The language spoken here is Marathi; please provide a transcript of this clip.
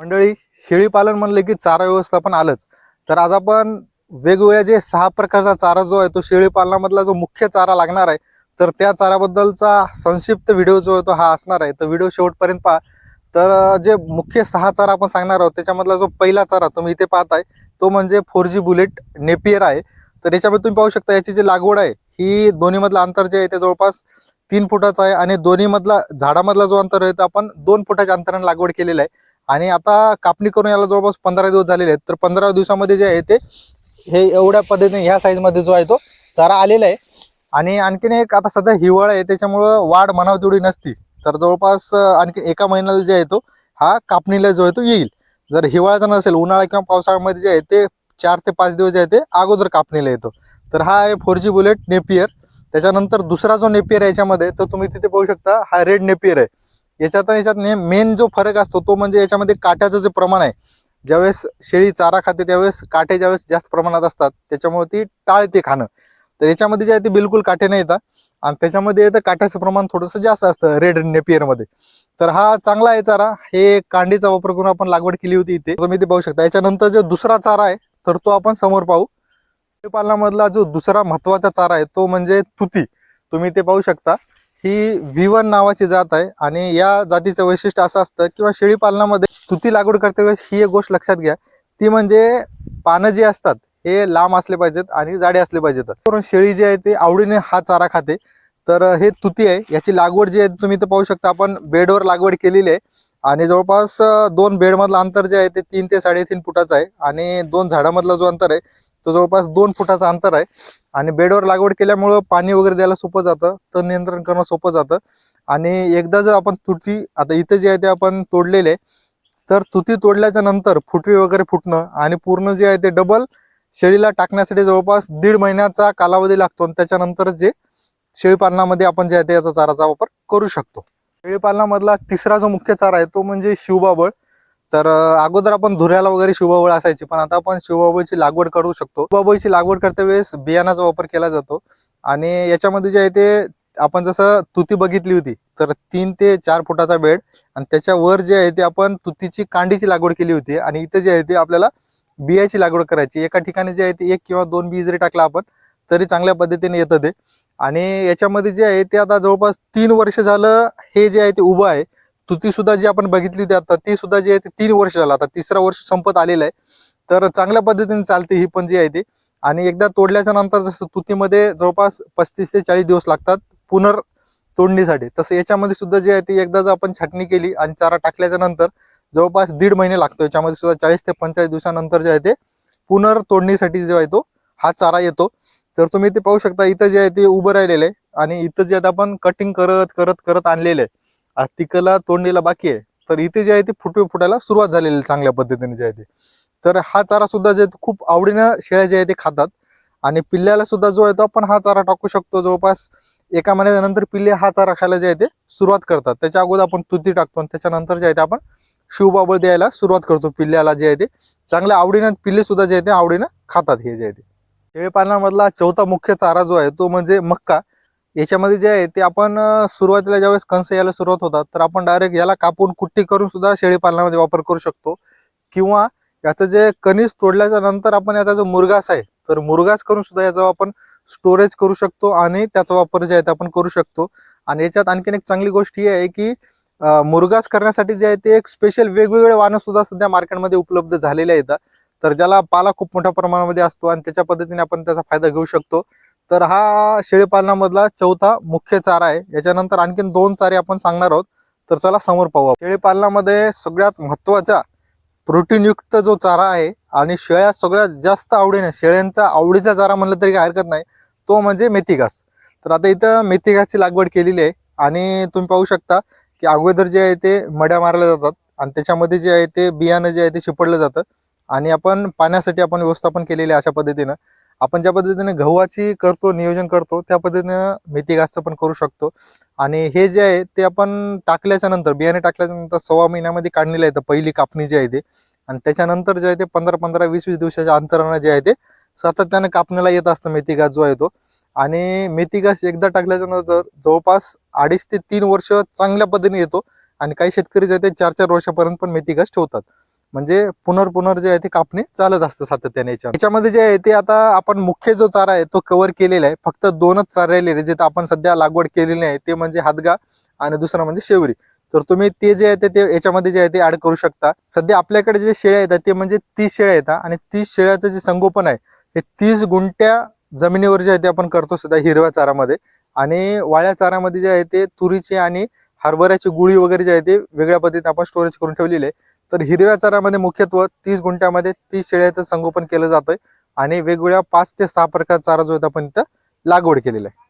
मंडळी शेळीपालन म्हणलं की चारा व्यवस्थापन आलंच. तर आज आपण वेगवेगळ्या जे सहा प्रकारचा चारा जो आहे तो शेळीपालनामधला जो मुख्य चारा लागणार आहे तर त्या चाराबद्दलचा संक्षिप्त व्हिडिओ जो आहे तो हा असणार आहे. तर व्हिडिओ शेवटपर्यंत पहा. तर जे मुख्य सहा चारा आपण सांगणार आहोत त्याच्यामधला जो पहिला चारा तुम्ही इथे पाहताय तो म्हणजे फोर जी बुलेट नेपियर आहे. तर याच्यामध्ये तुम्ही पाहू शकता याची जी लागवड आहे ही दोन्हीमधला अंतर जे आहे ते जवळपास तीन फुटाचं आहे आणि दोन्हीमधला झाडामधला जो अंतर आहे तो आपण दोन फुटाच्या अंतराने लागवड केलेला आहे. आणि आता कापणी करून याला जवळपास पंधरा दिवस झालेले आहेत. तर पंधरा दिवसामध्ये जे आहे ते हे एवढ्या पद्धतीने ह्या साईजमध्ये जो आहे तो चारा आलेला आहे. आणि आणखीन एक आता सध्या हिवाळा आहे त्याच्यामुळं वाढ म्हणावं तेवढी नसती. तर जवळपास आणखी एका महिन्याला जे आहे तो हा कापणीला जो आहे तो येईल. जर हिवाळ्याचा नसेल उन्हाळा किंवा पावसाळ्यामध्ये जे आहे ते चार ते पाच दिवस जे आहे ते अगोदर कापणीला येतो. तर हा आहे फोर जी बुलेट नेपियर त्याच्यानंतर दुसरा जो नेपियर आहे याच्यामध्ये तो तुम्ही तिथे पाहू शकता हा रेड नेपियर आहे. याच्यात याच्यात याच्यात मेन जो फरक असतो तो म्हणजे याच्यामध्ये काट्याचं जे प्रमाण आहे ज्यावेळेस शेळी चारा खाते त्यावेळेस काटे ज्यावेळेस जास्त प्रमाणात असतात त्याच्यामुळे ती टाळते खाणं. तर याच्यामध्ये जे आहे ते बिलकुल काटे नाही येतात. आणि त्याच्यामध्ये येतं काट्याचं प्रमाण थोडंसं जास्त असतं रेड नेपियरमध्ये तर हा चांगला आहे चारा. हे कांडीचा वापर करून आपण लागवड केली होती इथे. तुम्ही ते पाहू शकता. याच्यानंतर जो दुसरा चारा आहे तर तो आपण समोर पाहू. पालनामधला जो दुसरा महत्त्वाचा चारा आहे तो म्हणजे तुती. तुम्ही ते पाहू शकता. ही व्ही वन नावाची जात आहे आणि या जातीचं वैशिष्ट्य असं असतं किंवा शेळी पालनामध्ये तुती लागवड करते वेळेस ही एक गोष्ट लक्षात घ्या. ती म्हणजे पानं जी असतात हे लांब असले पाहिजेत आणि जाडे असले पाहिजेत. करून शेळी जी आहे ती आवडीने हा चारा खाते. तर हे तुती आहे. याची लागवड जी आहे तुम्ही तर पाहू शकता. आपण बेडवर लागवड केलेली आहे आणि जवळपास दोन बेडमधलं अंतर जे आहे ते तीन ते साडेतीन फुटाचं आहे आणि दोन झाडामधला जो अंतर आहे तो जवळपास दोन फुटाचं अंतर आहे. आणि बेडवर लागवड केल्यामुळं पाणी वगैरे द्यायला सोपं जातं. तण नियंत्रण करणं सोपं जातं. आणि एकदा जर आपण तुती आता इथं जे आहे ते आपण तोडलेले तर तुती तोडल्याच्या नंतर फुटवी वगैरे फुटणं आणि पूर्ण जे आहे ते डबल शेळीला टाकण्यासाठी जवळपास दीड महिन्याचा कालावधी लागतो आणि त्याच्यानंतर जे शेळीपालनामध्ये आपण जे आहे ते याचा चाराचा वापर करू शकतो. शेळीपालनामधला तिसरा जो मुख्य चारा आहे तो म्हणजे शिवबाबळ. तर अगोदर आपण धुऱ्याला वगैरे शिवबाबळ असायची पण आता आपण शिवबाबळची लागवड करू शकतो. शिवबाबळची लागवड करते वेळेस बियाणाचा वापर केला जातो. आणि याच्यामध्ये जे आहे ते आपण जसं तुती बघितली होती तर तीन ते चार फुटाचा बेड आणि त्याच्यावर जे आहे ते आपण तुतीची कांडीची लागवड केली होती आणि इथे जे आहे ते आपल्याला बियाची लागवड करायची. एका ठिकाणी जे आहे ते एक किंवा दोन बी जरी टाकला आपण तरी चांगल्या पद्धतीने येतं ते. आणि याच्यामध्ये जे आहे ते आता जवळपास तीन वर्ष झालं हे जे आहे ते उभं आहे. तुती सुद्धा जी आपण बघितली होती आता ती सुद्धा जी आहे ती तीन वर्ष झालं. आता तिसरा वर्ष संपत आलेलं आहे. तर चांगल्या पद्धतीने चालते ही पण जी आहे ती. आणि एकदा तोडल्याच्या नंतर जसं तुतीमध्ये जवळपास पस्तीस ते चाळीस दिवस लागतात पुनर तोडणीसाठी. तसं याच्यामध्ये सुद्धा जे आहे ती एकदा जर आपण छाटणी केली आणि चारा टाकल्याच्या नंतर जवळपास दीड महिने लागतो. याच्यामध्ये सुद्धा चाळीस ते पंचेचाळीस दिवसानंतर जे आहे ते पुनर तोडणीसाठी जो आहे तो हा चारा येतो. तर तुम्ही ते पाहू शकता इथं जे आहे ते उभं राहिलेलं आहे. आणि इथं जे आहे आपण कटिंग करत करत करत आणलेलं आहे. तिकला तोडणीला बाकी आहे. तर इथे जे आहे ते फुटवे फुटायला सुरुवात झालेली आहे चांगल्या पद्धतीने जे आहे ते. तर हा चारा सुद्धा जे खूप आवडीनं शेळ्या जे आहे ते खातात. आणि पिल्ल्याला सुद्धा जो आहे तो आपण हा चारा टाकू शकतो. जवळपास एका महिन्यानंतर पिल्ले हा चारा खायला जे आहे ते सुरुवात करतात. त्याच्या अगोदर आपण तुती टाकतो आणि त्याच्यानंतर जे आहे ते आपण शिवबाबळ द्यायला सुरुवात करतो पिल्ल्याला जे आहे ते. चांगल्या आवडीनं पिल्ले सुद्धा जे आहे ते आवडीनं खातात हे जे आहे ते. शेळीपालनामधला चौथा मुख्य चारा जो आहे तो म्हणजे मक्का. याच्यामध्ये जे आहे ते आपण सुरुवातीला ज्यावेळेस कंस यायला सुरुवात होतात तर आपण डायरेक्ट याला कापून कुट्टी करून सुद्धा शेळीपालनामध्ये वापर करू शकतो. किंवा याचं जे कणीस तोडल्याच्या नंतर आपण याचा जो मुरगास आहे तर मुरगास करून सुद्धा याचा आपण स्टोरेज करू शकतो आणि त्याचा वापर जे आहे ते आपण करू शकतो. आणि याच्यात आणखीन एक चांगली गोष्ट ही आहे की मुरगास करण्यासाठी जे आहे ते एक स्पेशल वेगवेगळे वाहनं सुद्धा सध्या मार्केटमध्ये उपलब्ध झालेले आहेत. तर ज्याला पाला खूप मोठ्या प्रमाणामध्ये असतो आणि त्याच्या पद्धतीने आपण त्याचा फायदा घेऊ शकतो. तर हा शेळीपालनामधला चौथा मुख्य चारा आहे. याच्यानंतर आणखीन दोन चारे आपण सांगणार आहोत. तर चला समोर पाहू शेळीपालनामध्ये सगळ्यात महत्त्वाचा प्रोटीनयुक्त जो चारा आहे आणि शेळ्या सगळ्यात जास्त आवडीने शेळ्यांचा आवडीचा चारा म्हणलं तरी काही हरकत नाही तो म्हणजे मेथी घास तर आता इथं मेथी घासची लागवड केलेली आहे आणि तुम्ही पाहू शकता की अगोदर जे आहे ते मड्या मारल्या जातात आणि त्याच्यामध्ये जे आहे ते बियाणं जे आहे ते शिपडलं जातं. आणि आपण पाण्यासाठी आपण व्यवस्थापन केलेले आहे अशा पद्धतीनं. आपण ज्या पद्धतीने गव्हाची करतो नियोजन करतो त्या पद्धतीनं मेथी घासचं पण करू शकतो. आणि हे जे आहे ते आपण टाकल्याच्या नंतर बियाणे टाकल्याच्या नंतर सव्वा महिन्यामध्ये काढलेलं येतं पहिली कापणी जी आहे ते. आणि त्याच्यानंतर जे आहे ते पंधरा पंधरा वीस वीस दिवसाच्या अंतरानं जे आहे ते सातत्यानं कापण्याला येत असतं मेथी घास जो आहे तो. आणि मेथी घास एकदा टाकल्याच्या नंतर जवळपास अडीच ते तीन वर्ष चांगल्या पद्धतीने येतो. आणि काही शेतकरी जे आहे ते चार चार वर्षापर्यंत पण मेथी घास ठेवतात. म्हणजे पुनर्पुनर जे आहे ते कापणी चालत असतं सातत्याने याच्या याच्यामध्ये जे आहे ते आता आपण मुख्य जो चारा आहे तो कव्हर केलेला आहे. फक्त दोनच चारा राहिलेले जिथं आपण सध्या लागवड केलेली आहे ते म्हणजे हातगा आणि दुसरं म्हणजे शेवरी. तर तुम्ही ते जे आहे ते- ते याच्यामध्ये जे आहे ते ऍड करू शकता. सध्या आपल्याकडे जे शेळ्या येतात ते म्हणजे तीस शेळ्या येतात आणि तीस शेळ्याचं जे संगोपन आहे हे तीस गुंट्या जमिनीवर जे आहे ते आपण करतो सध्या हिरव्या चारामध्ये. आणि वाळ्या चारामध्ये जे आहे ते तुरीची आणि हरभऱ्याची गुळी वगैरे जे आहे ते वेगळ्या पद्धतीने आपण स्टोरेज करून ठेवलेले आहे. तर हिरव्या चारामध्ये मुख्यत्व तीस गुंठ्यामध्ये तीस शेळ्याचं संगोपन केलं जातं आणि वेगवेगळ्या पाच ते सहा प्रकार चारा जो आहे आपण इथं लागवड केलेला आहे.